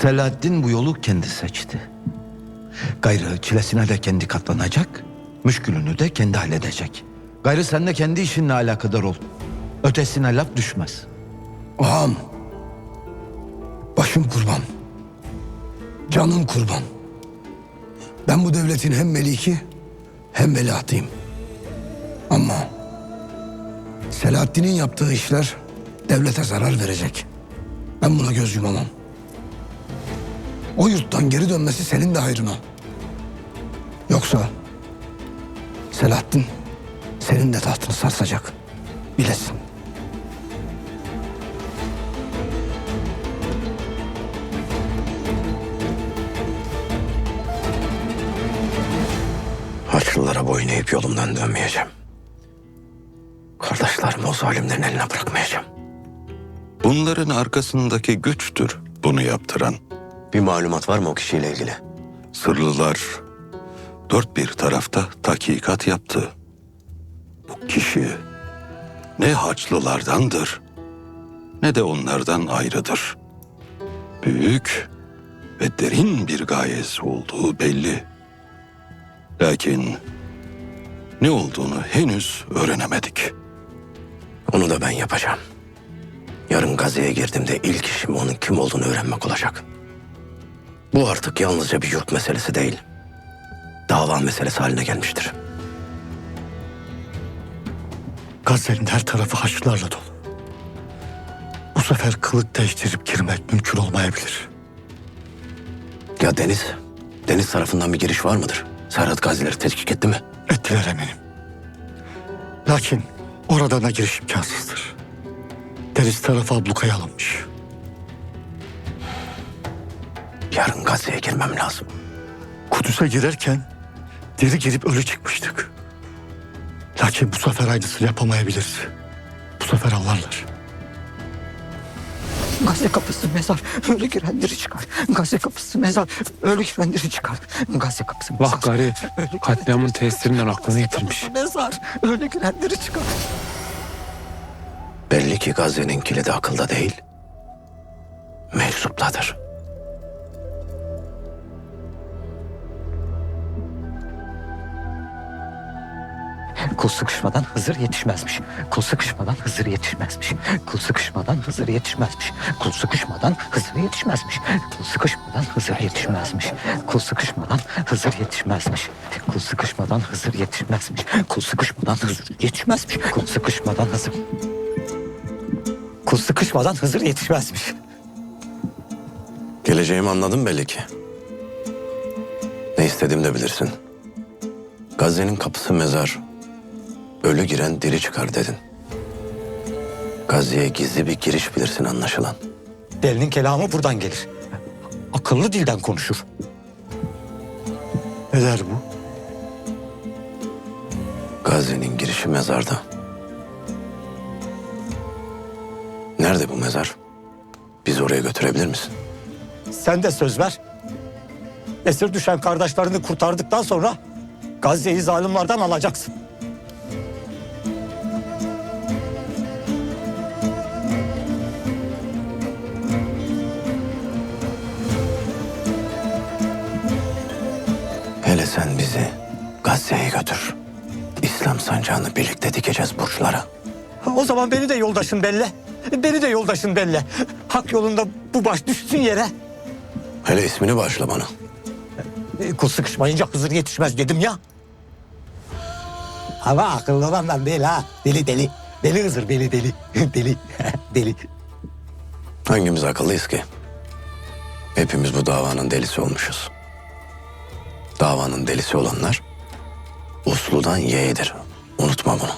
Selahaddin bu yolu kendi seçti. Gayrı çilesine de kendi katlanacak, müşkülünü de kendi halledecek. Gayrı sen de kendi işinle alakadar ol. Ötesine laf düşmez. Ağam. Başım kurban. Canım kurban. Ben bu devletin hem meliki hem veliahtıyım. Ama Selahaddin'in yaptığı işler devlete zarar verecek. Ben buna göz yumamam. O yurttan geri dönmesi senin de hayrına. Yoksa Selahaddin senin de tahtını sarsacak. Bilesin. Haçlılara boyun eğip yolumdan dönmeyeceğim. Kardeşlerimi o zalimlerin eline bırakmayacağım. Bunların arkasındaki güçtür bunu yaptıran. Bir malumat var mı o kişiyle ilgili? Sırlılar dört bir tarafta takikat yaptı. Bu kişi ne Haçlılardandır ne de onlardan ayrıdır. Büyük ve derin bir gayesi olduğu belli. Lakin ne olduğunu henüz öğrenemedik. Onu da ben yapacağım. Yarın Gazze'ye girdiğimde ilk işim onun kim olduğunu öğrenmek olacak. Bu artık yalnızca bir yurt meselesi değil. Dava meselesi haline gelmiştir. Gazze'nin her tarafı haçlılarla dolu. Bu sefer kılık değiştirip girmek mümkün olmayabilir. Ya deniz? Deniz tarafından bir giriş var mıdır? Serhat Gazileri tetkik etti mi? Ettiler eminim. Lakin oradan da giriş imkansızdır. Deniz tarafı ablukaya alınmış. Yarın Gazze'ye girmem lazım. Kudüs'e girerken diri girip ölü çıkmıştık. Lakin bu sefer aynısını yapamayabiliriz. Bu sefer avlarlar. Gazze kapısı mezar. Ölü giren diri çıkar. Gazze kapısı mezar. Ölü giren diri çıkar. Gazze kapısı mezar. Vah gari Ölü katliamın tesirinden aklını yitirmiş. Mezar. Ölü giren diri çıkar. Belli ki Gazze'nin kilidi akılda değil, meczuptadır. Kul sıkışmadan Hızır yetişmezmiş. Kul sıkışmadan Hızır yetişmezmiş. Kul sıkışmadan Hızır yetişmezmiş. Kul sıkışmadan Hızır yetişmezmiş. Kul sıkışmadan Hızır yetişmezmiş. Kul sıkışmadan Hızır yetişmezmiş. Kul sıkışmadan Hızır yetişmezmiş. Kul sıkışmadan Hızır yetişmezmiş. Kul sıkışmadan Hızır... Kul sıkışmadan Hızır yetişmezmiş. Geleceğimi anladın belli ki. Ne istediğimi de bilirsin. Gazze'nin kapısı mezar. Ölü giren diri çıkar dedin. Gazze'ye gizli bir giriş bilirsin anlaşılan. Delinin kelamı buradan gelir. Akıllı dilden konuşur. Ne der bu? Gazze'nin girişi mezarda. Nerede bu mezar? Bizi oraya götürebilir misin? Sen de söz ver. Esir düşen kardeşlerini kurtardıktan sonra Gazze'yi zalimlerden alacaksın. Sen bizi Gazze'ye götür. İslam sancağını birlikte dikeceğiz burçlara. O zaman beni de yoldaşın belli. Beni de yoldaşın belli. Hak yolunda bu baş düşsün yere. Hele ismini bağışla bana. E, Kul sıkışmayınca Hızır yetişmez dedim ya. Ama akıllı olan ben değil ha. Deli deli. Deli Hızır deli deli. deli. deli. Hangimiz akıllıyız ki? Hepimiz bu davanın delisi olmuşuz. Davanın delisi olanlar Uslu'dan yeğedir. Unutma bunu.